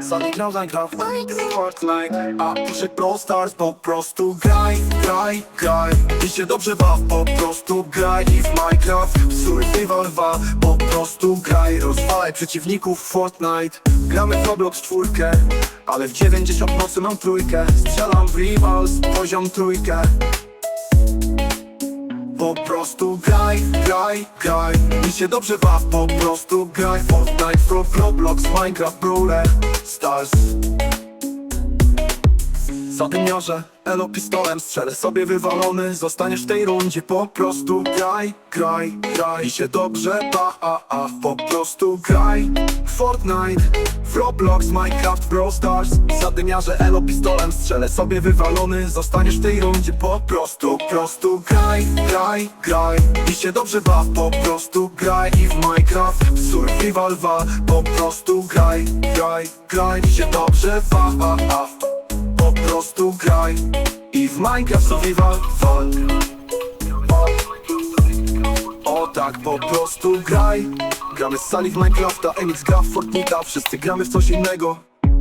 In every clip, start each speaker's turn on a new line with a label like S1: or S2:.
S1: Sami grał Minecraft, Fortnite A puszek Brawl Stars, po prostu graj, graj, graj. I się dobrze baw, po prostu graj. I w Minecraft, w Survival 2 Po prostu graj, rozwalaj przeciwników w Fortnite. Gramy w Roblox czwórkę Ale w 90 nocy mam trójkę. Strzelam w Rivals, poziom trójkę po prostu graj, graj, graj. I się dobrze baw, po prostu graj. Fortnite, Pro, Roblox, Minecraft, Brawler, Stars Zadymiarze, elo pistolem strzelę sobie wywalony. Zostaniesz w tej rundzie, po prostu graj, graj, graj. I się dobrze ba, a, a, po prostu graj. Fortnite, w Roblox, Minecraft, Brawl Stars. Zadymiarze, elo pistolem strzelę sobie wywalony. Zostaniesz w tej rundzie, po prostu, prostu graj, graj, graj. I się dobrze baw, po prostu graj. I w Minecraft, w Survival 2 Po prostu graj, graj, graj. I się dobrze baw, a, a po prostu graj I w Minecraft Survival Fall O tak, po prostu graj. Gramy z sali w Minecrafta, MX gra w Fortnite'a Wszyscy gramy w coś innego.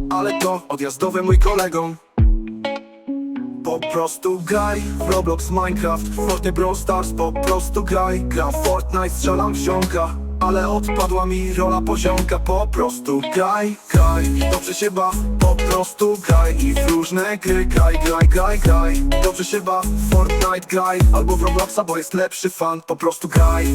S1: Ale to odjazdowe mój kolegom po prostu graj Roblox, Minecraft, Fortnite, Brawl Stars Po prostu graj, gram w Fortnite, strzelam w ziomka Ale odpadła mi rola poziomka Po prostu graj, graj, dobrze się baw Po prostu graj i w różne gry Graj, graj, graj, graj. Dobrze się baw, Fortnite graj Albo w Robloxa, bo jest lepszy fan Po prostu graj